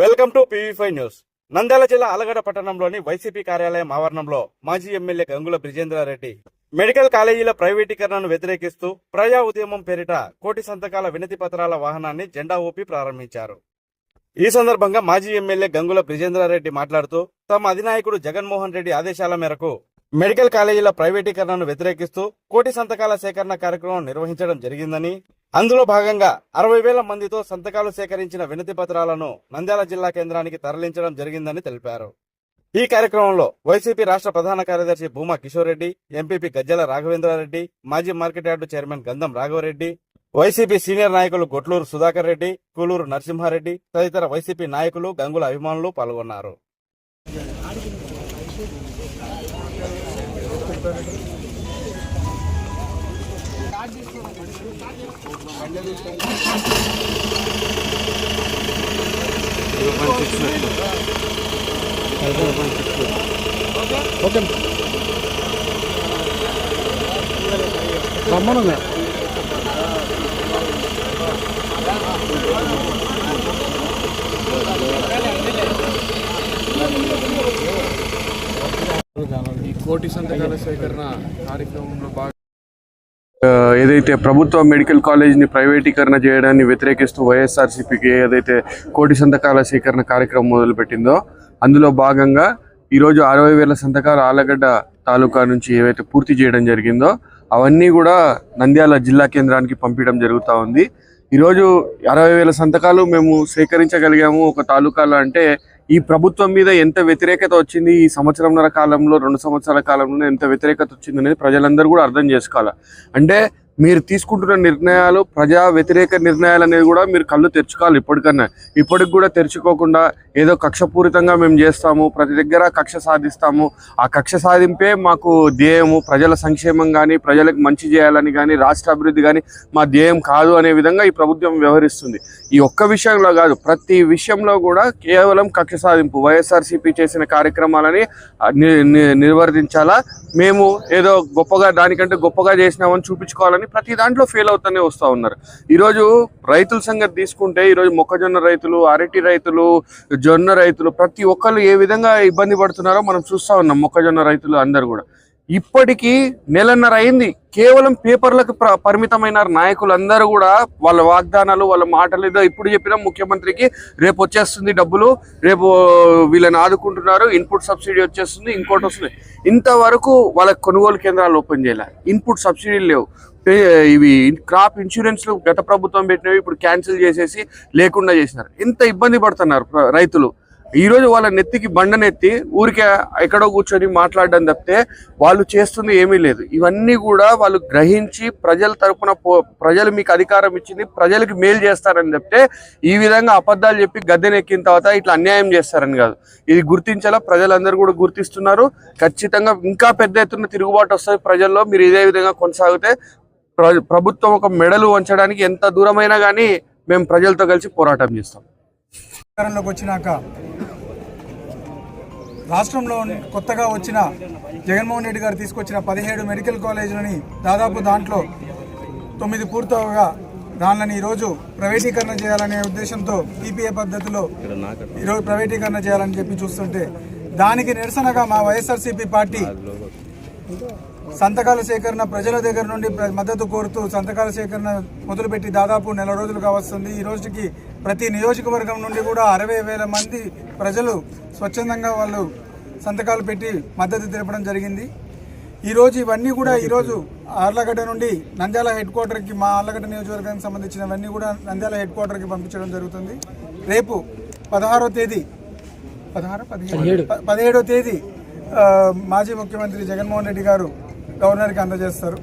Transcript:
Welcome to PV five news. Nandyal జిల్లా అలగడ పట్టణంలోని YCP కార్యాలయం ఆవరణంలో మాజీ ఎమ్మెల్యే గంగుల బ్రిజేంద్రారెడ్డి మెడికల్ కాలేజీల ప్రైవేటీకరణను వ్యతిరేకిస్తూ ప్రజా ఉద్యమం పేరిట కోటి సంతకాల వినతి పత్రాల వాహనాన్ని జెండా ఊపి ప్రారంభించారు. ఈ సందర్భంగా మాజీ ఎమ్మెల్యే గంగుల బ్రిజేంద్రారెడ్డి మాట్లాడుతూ తమ అధినాయకుడు జగన్మోహన్ రెడ్డి ఆదేశాల మేరకు మెడికల్ కాలేజీల ప్రైవేటీకరణను వ్యతిరేకిస్తూ కోటి సంతకాల సేకరణ కార్యక్రమం నిర్వహించడం జరిగిందని అందులో భాగంగా అరవై వేల మందితో సంతకాలు సేకరించిన వినతి పత్రాలను నంద్యాల జిల్లా కేంద్రానికి తరలించడం జరిగిందని తెలిపారు. ఈ కార్యక్రమంలో వైసీపీ రాష్ట్ర ప్రధాన కార్యదర్శి భూమా కిషోర్ రెడ్డి ఎంపీపీ గజ్జల రాఘవేంద్రారెడ్డి మాజీ మార్కెట్ యార్డు చైర్మన్ గంధం రాఘవరెడ్డి వైసీపీ సీనియర్ నాయకులు గొట్లూరు సుధాకర్ రెడ్డి కూలూరు నరసింహారెడ్డి తదితర వైసీపీ నాయకులు గంగుల అభిమానులు పాల్గొన్నారు. రమ్మను ఈ కోటి సంతకాల సేకరణ కార్యక్రమంలో భాగంగా ఏదైతే ప్రభుత్వ మెడికల్ కాలేజ్ని ప్రైవేటీకరణ చేయడాన్ని వ్యతిరేకిస్తూ వైఎస్ఆర్సీపీకి ఏదైతే కోటి సంతకాల సేకరణ కార్యక్రమం మొదలుపెట్టిందో అందులో భాగంగా ఈరోజు అరవై వేల సంతకాలు ఆలగడ్డ తాలూకా నుంచి ఏవైతే పూర్తి చేయడం జరిగిందో అవన్నీ కూడా నంద్యాల జిల్లా కేంద్రానికి పంపించడం జరుగుతూ ఉంది. ఈరోజు అరవై వేల సంతకాలు మేము సేకరించగలిగాము. ఒక తాలూకాలో అంటే ఈ ప్రభుత్వం మీద ఎంత వ్యతిరేకత వచ్చింది? ఈ సంవత్సరంన్నర కాలంలో రెండు సంవత్సరాల కాలంలో ఎంత వ్యతిరేకత వచ్చింది అనేది ప్రజలందరూ కూడా అర్థం చేసుకోవాలి? అంటే మీరు తీసుకుంటున్న నిర్ణయాలు ప్రజా వ్యతిరేక నిర్ణయాలు అనేది కూడా మీరు కళ్ళు తెరుచుకోవాలి ఇప్పటికన్నా. ఇప్పటికి కూడా తెరుచుకోకుండా ఏదో కక్షపూరితంగా మేము చేస్తాము ప్రతి దగ్గర కక్ష సాధిస్తాము. ఆ కక్ష సాధింపే మాకు ధ్యేయము. ప్రజల సంక్షేమం కానీ ప్రజలకు మంచి చేయాలని కానీ రాష్ట్ర అభివృద్ధి కానీ మా ధ్యేయం కాదు అనే విధంగా ఈ ప్రభుత్వం వ్యవహరిస్తుంది. ఈ ఒక్క విషయంలో కాదు ప్రతి విషయంలో కూడా కేవలం కక్ష సాధింపు వైఎస్ఆర్సీపీ చేసిన కార్యక్రమాలని నిర్వర్తించాలా? మేము ఏదో గొప్పగా దానికంటే గొప్పగా చేసినామని చూపించుకోవాలని ప్రతి దాంట్లో ఫెయిల్ అవుతూనే వస్తూ ఉన్నారు. ఈరోజు రైతుల సంగతి తీసుకుంటే ఈరోజు మొక్కజొన్న రైతులు అరటి రైతులు జొన్న రైతులు ప్రతి ఒక్కరు ఏ విధంగా ఇబ్బంది పడుతున్నారో మనం చూస్తూ ఉన్నాం మొక్కజొన్న రైతులు అందరు కూడా. ఇప్పటికీ నెలన్నర అయింది. కేవలం పేపర్లకు పరిమితమైన నాయకులు అందరూ కూడా వాళ్ళ వాగ్దానాలు వాళ్ళ మాటలు ఏదో ఇప్పుడు చెప్పిన ముఖ్యమంత్రికి రేపు వచ్చేస్తుంది డబ్బులు. రేపు వీళ్ళని ఆదుకుంటున్నారు. ఇన్పుట్ సబ్సిడీ వచ్చేస్తుంది ఇంకోటి వస్తుంది. ఇంతవరకు వాళ్ళ కొనుగోలు కేంద్రాలు ఓపెన్ చేయలే. ఇన్పుట్ సబ్సిడీలు లేవు. ఇవి క్రాప్ ఇన్సూరెన్స్లు గత ప్రభుత్వం పెట్టినవి ఇప్పుడు క్యాన్సిల్ చేసేసి లేకుండా చేసినారు. ఇంత ఇబ్బంది పడుతున్నారు రైతులు. ఈరోజు వాళ్ళ నెత్తికి బండనెత్తి ఊరికే ఎక్కడో కూర్చొని మాట్లాడడం తప్పితే వాళ్ళు చేస్తుంది ఏమీ లేదు. ఇవన్నీ కూడా వాళ్ళు గ్రహించి ప్రజల తరపున పో ప్రజలు మీకు అధికారం ఇచ్చింది ప్రజలకు మేలు చేస్తారని చెప్తే ఈ విధంగా అబద్ధాలు చెప్పి గద్దెనెక్కిన తర్వాత ఇట్లా అన్యాయం చేస్తారని కాదు. ఇది గుర్తించాలా? ప్రజలందరూ కూడా గుర్తిస్తున్నారు. ఖచ్చితంగా ఇంకా పెద్ద ఎత్తున తిరుగుబాటు వస్తుంది ప్రజల్లో. మీరు ఇదే విధంగా కొనసాగితే ప్రభుత్వం ఒక మెడలు వంచడానికి ఎంత దూరమైనా కానీ మేము ప్రజలతో కలిసి పోరాటం చేస్తాం. అధికారంలోకి వచ్చినాక రాష్ట్రంలో కొత్తగా వచ్చిన జగన్మోహన్ రెడ్డి గారు తీసుకొచ్చిన పదిహేడు మెడికల్ కాలేజీలని దాదాపు దాంట్లో తొమ్మిది పూర్తవగా దానిని ఈరోజు ప్రైవేటీకరణ చేయాలనే ఉద్దేశంతో పీపీఏ పద్ధతిలో ఈరోజు ప్రైవేటీకరణ చేయాలని చెప్పి చూస్తుంటే దానికి నిరసనగా మా వైఎస్ఆర్సీపీ పార్టీ సంతకాల సేకరణ ప్రజల దగ్గర నుండి ప్ర- మద్దతు కోరుతూ సంతకాల సేకరణ మొదలుపెట్టి దాదాపు నెల రోజులుగా వస్తుంది. ఈ రోజుకి ప్రతి నియోజకవర్గం నుండి కూడా అరవై వేల మంది ప్రజలు స్వచ్ఛందంగా వాళ్ళు సంతకాలు పెట్టి మద్దతు తెలపడం జరిగింది. ఈరోజు ఇవన్నీ కూడా ఈరోజు ఆర్లగడ్డ నుండి నంద్యాల హెడ్ క్వార్టర్కి మా ఆర్లగడ్డ నియోజకవర్గానికి సంబంధించినవన్నీ కూడా నంద్యాల హెడ్ క్వార్టర్కి పంపించడం జరుగుతుంది. రేపు పదహారో తేదీ పదహారు? పదిహేడు? పదిహేడో. తేదీ మాజీ ముఖ్యమంత్రి జగన్మోహన్ రెడ్డి గారు గవర్నర్కి అందజేస్తారు.